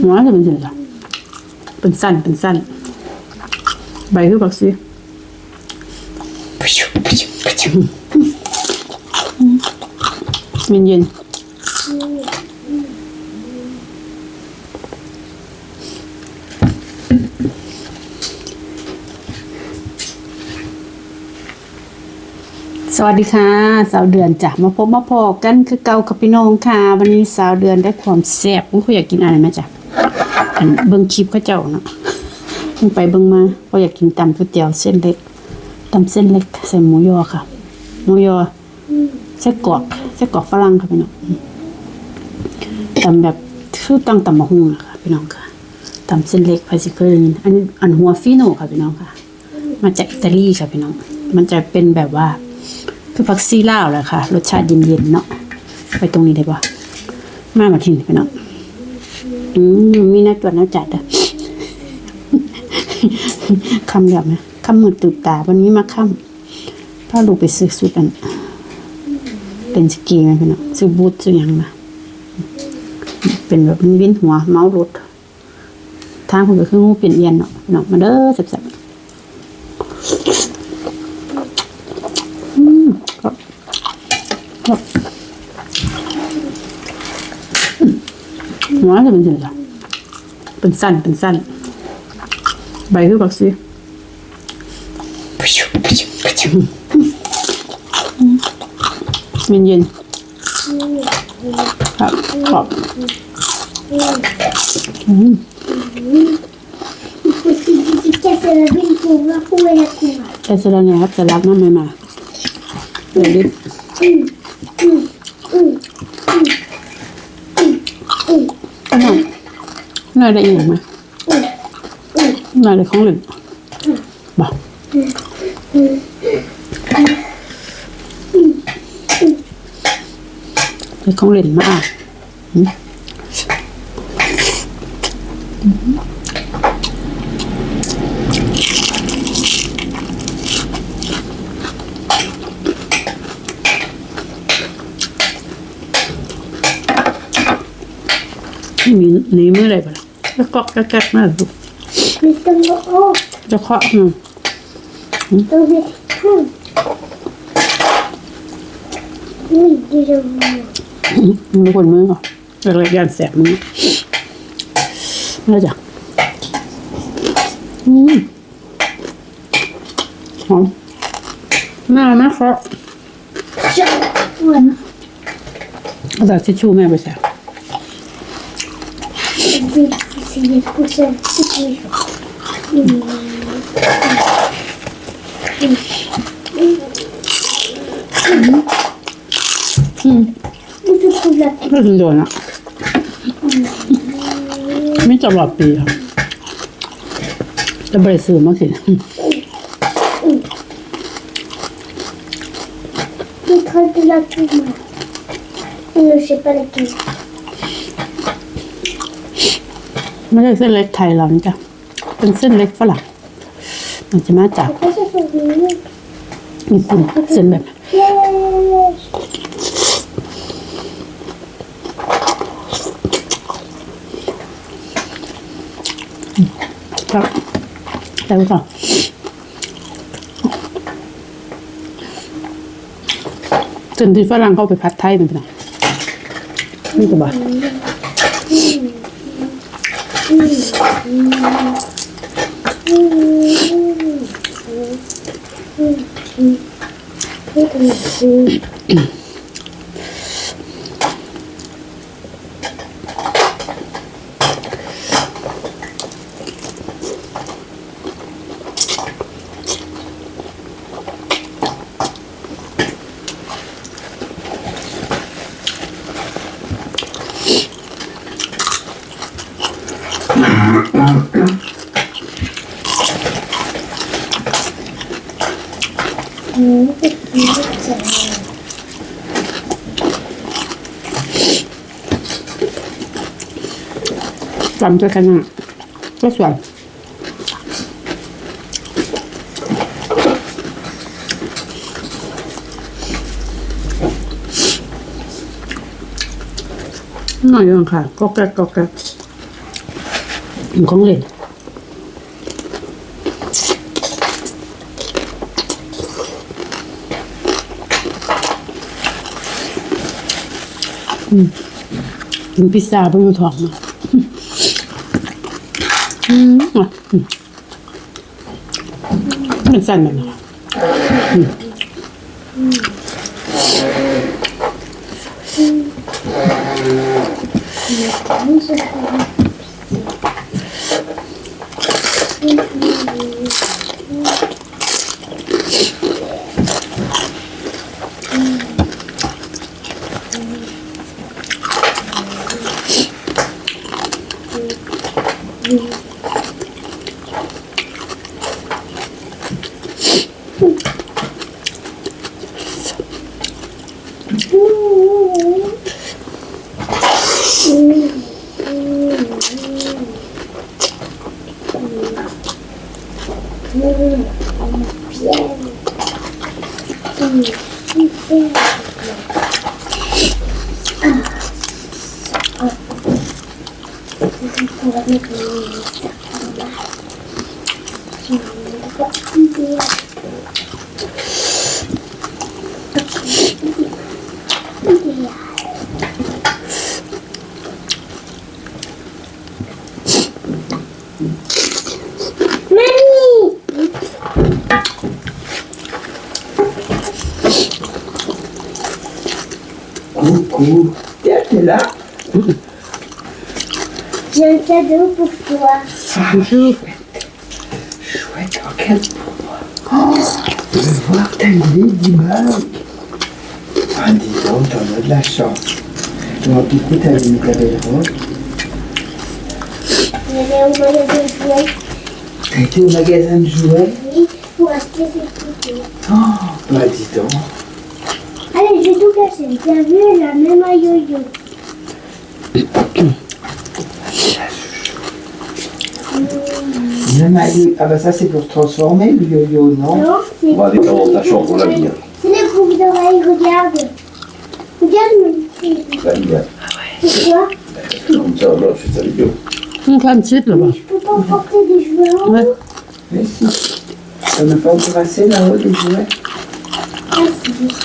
หัวจะเป็นยังไงเป็นสั้นเป็นสั้น ใบคือบักซีเย็นเย็น สวัสดีค่ะ สาวเดือนจ้ะมาพบมาพอกันคือเก่ากับพี่น้องค่ะ วันนี้สาวเดือนได้ความแซ่บคุณอยากกินอะไรไหมจ๊ะอันเบิ่งคลิปเขาเจ้าเนาะเพิ่งไปเบิ่งมาเขาอยากกินตำก๋วยเตี๋ยวเส้นเล็กตำเส้นเล็กใส่หมูยอค่ะหมูยอไส้กรอกไส้กรอกฝรั่งค่ะพี่น้องตำแบบคือตั้งตำมะฮุ่งอะค่ะพี่น้องค่ะตำเส้นเล็กไปสิเคยได้ยินอันนี้อันหัวฟิโน่ค่ะพี่น้องค่ะ มาจากอิตาลีค่ะพี่น้อง มันจะเป็นแบบว่า คือผักซีลาวแหละค่ะ รสชาติเย็นๆเนาะไปตรงนี้ได้ปะมามาทิ้งพี่น้องอืมมีน้าตัวหน้าจัดอะคำแบบนะคำมือตื่นตาวันนี้มาค่ำถ้าลูกไปซื้อสุดอันเป็นสกีไหมพี่น้องซื้อบูทซื้อยังมาเป็นแบบมีวินหัวเมาส์รถทางคนก็คืองูเปลี่ยนเอียนเนาะพี่น้องมาเด้อแซ่บๆครับ หัวจะเป็นยังไงเป็นสั้นเป็นสั้น ใบคือบักซีเย็นเย็นๆครับครับอืม Che se la vinco come la cura. แต่สระเนี่ยครับจะรักน้ำไม่มาเดี๋ยวดิก็หน่อยห น่อยได้อีกไหมหน่อยได้ของเหลือบอกได้ของเล่นมากหืมมีนี่มืออะไรบ้า งแล้วก็แก๊กๆมากลูก Mi stanno oh, จะเคาะอืม dove mm. Mi dirò มีคนมือก่อนเล็กยันแสบมือแล้วจ้ะอืมหอมแม่แม่เคาะ già buono. เอาแต่ทิชชู่แม่ไปแส บ Vedi se mi scusa sì. Questo scusa ไม่ถึงโดนอะไม่ตลอดปีอะจะบริสุทธิ์มากสิ ti tolgo la tua e non si parla più. ไม่ใช่เส้นเล็กไทยเรานี่จ้ะเป็นเส้นเล็กฝรั่งมันจะมาจากญี่ปุ่นเส้นแบบครับแล้วก็จนที่ฝรั่งเข้าไปพัดไทยมันเป็นไงนี่ก็บ อก จำด้วกันนะก็สวยหน่อยยังค่ะ ก็แก๊กก็แก๊กของเล่นอืมกินพิซซ่าเพิ่งอยู่ท้องมา อืมอะอืมมันสั่นแบ บนี้ un cadeau pour toi. Ah, chouette. Chouette, regarde pour moi. Oh, je veux voir ta ladybug. Ah, dis donc, t'en as de la chance. Bon, du coup, t'as mis ta belle robe. J'avais au magasin de jouets T'as été au magasin de jouets? Oui, pour acheter ces poupées. Oh, bah dis donc. Allez, j'ai tout caché. T'as vu, elle a même un yo-yo le maillot. Ah bah ça c'est pour transformer le yo-yo, non Non, On va aller dans ta chambre, on l'a mis. C'est les boucles d'oreilles, regarde. Regarde mon Là, il y a. C'est quoi Comme ça, là, c'est ça, les yo. Une petite là-bas. Je peux pas emporter des jouets en haut Ouais. Mais si. Ça n'a pas encore assez là-haut des jouets. Ah,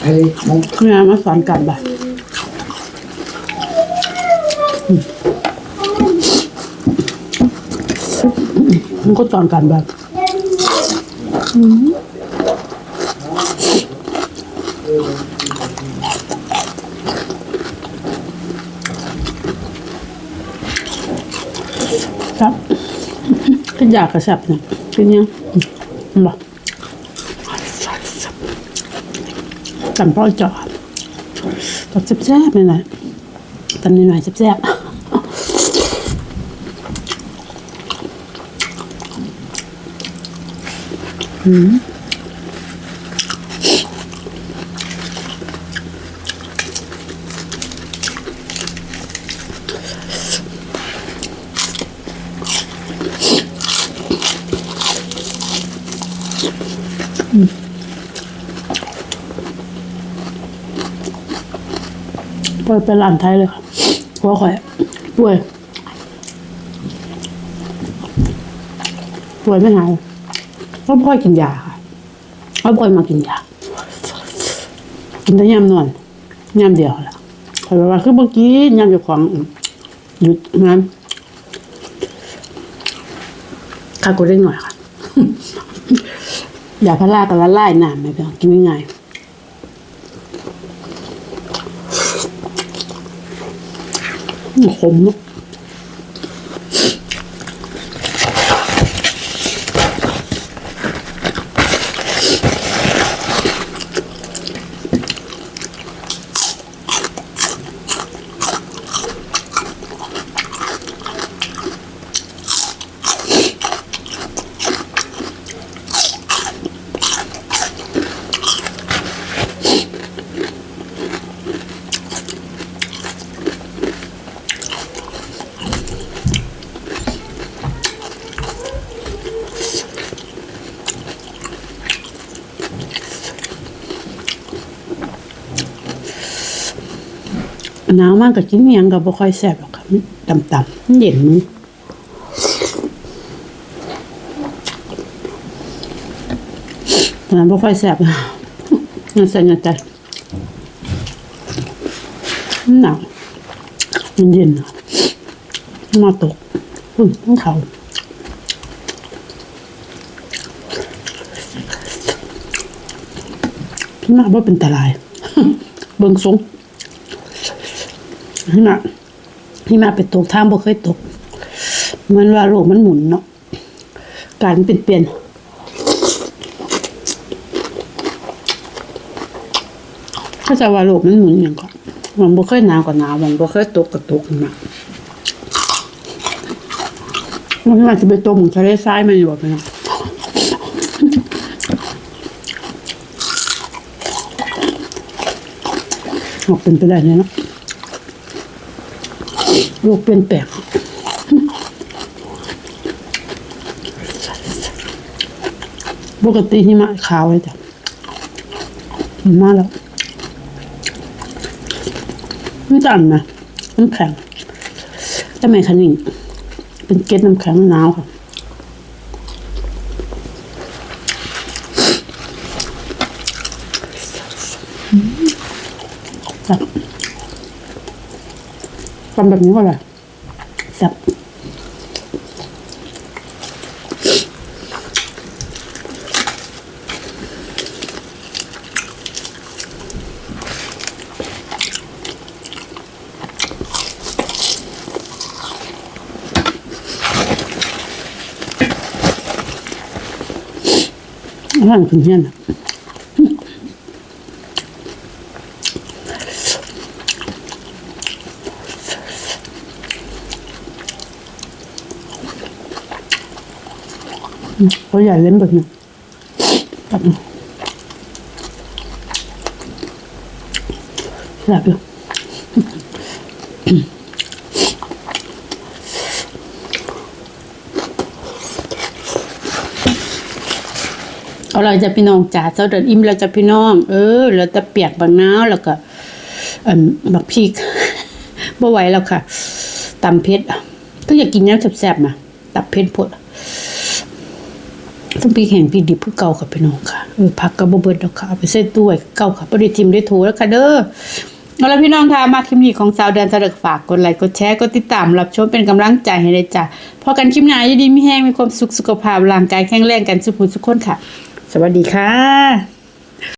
Allez, montre. Oui, moi, ça me calme. มันก็สอนกันแบบครับก็อยากกระสับนะเป็นยังอืมบอกกันพ่อจอดตอนแซ่บๆเลยนะตอนนี้หน่อยๆแซ่บๆ ป่วยเป็นหลานไทยเลยค่ะเพราะข่อยป่วยป่วยไม่หาย เพราะพ่อยกินยาค่ะเพราะพ่อยมากินยา กินแต่ยามนอนยามเดียวแหละข่อยบอกว่าคือเมื่อกี้ยามอยู่ของหยุดงานข้ากูได้หน่อยค่ะอย่าพลารากับละลายน้ำไม่เป็นกินง่ายขมเนอะ หนาวมากก็กินยังก็บ่ค่อยแซ่บหรอกค่ะต่ำๆเย็นมือตอนนั้นบ่ค่อยแซ่บน่าสนใจมันหนาวมันเย็นมาตกอุ่นต้องเขาพี่มาว่เป็นตราย เบิ่งทรง พี่มาพี่มาไปตกทางบ่เคยตกเหมือนว่าโลกมันหมุนเนาะการเปลี่ยนเปลี่ยนเขาจะว่าโลกมันหมุนอย่างก็มันบ่เคยหนาวก็หนาวมันบ่เคยตกก็ตกนะมันมาจะไปตกหมุนทะเลทรายมันอยู่บ่เนาะออกเป็นไปได้เลยเนาะ ลูกเปลี่ยนแปลงปกติหิมะขาวเลยจ้ะหิมะแล้วมันจันนะน้ำแข็งแต่ไม่คันนิ่งเป็นเกล็ดน้ำแข็งหนาวค่ะจับ ทำแบบนี้ก็เลยจับอาหารคุณเฮียนะ เขาใหญ่เล่นแบบนี้แบบนี้แซ่บอยู่เอาเราจะพี่น้องจ่าเจ้าเดินอิ่มเราจะพี่น้อง เออเราจะเปียกบางน้าวแล้วก็อันบักพริกบ่ไหวแล้วค่ะตำเพชรก็อยากกินน้ำแซ่บๆนะตับเพชรพด ต้องปีแข่งปีดิบเพื่อเก่ากับพี่น้องค่ะเออพักกับบเบิดดอกค่ะเอาไปใส่ตู้ไว้เก่าค่ะบริทิมได้ถูแล้วค่ะเด้อเอาละพี่น้องค่ะมาคลิปนี้ของสาวเดือนสะดึกฝากกดไลค์กดแชร์กดติดตามรับชมเป็นกำลังใจให้เลยจ้ะพอกันคลิปหน้าจะดีมีแห้งมีความสุขสุขภาพร่างกายแข็งแรงกันสุขสุขคนค่ะ สวัสดีค่ะ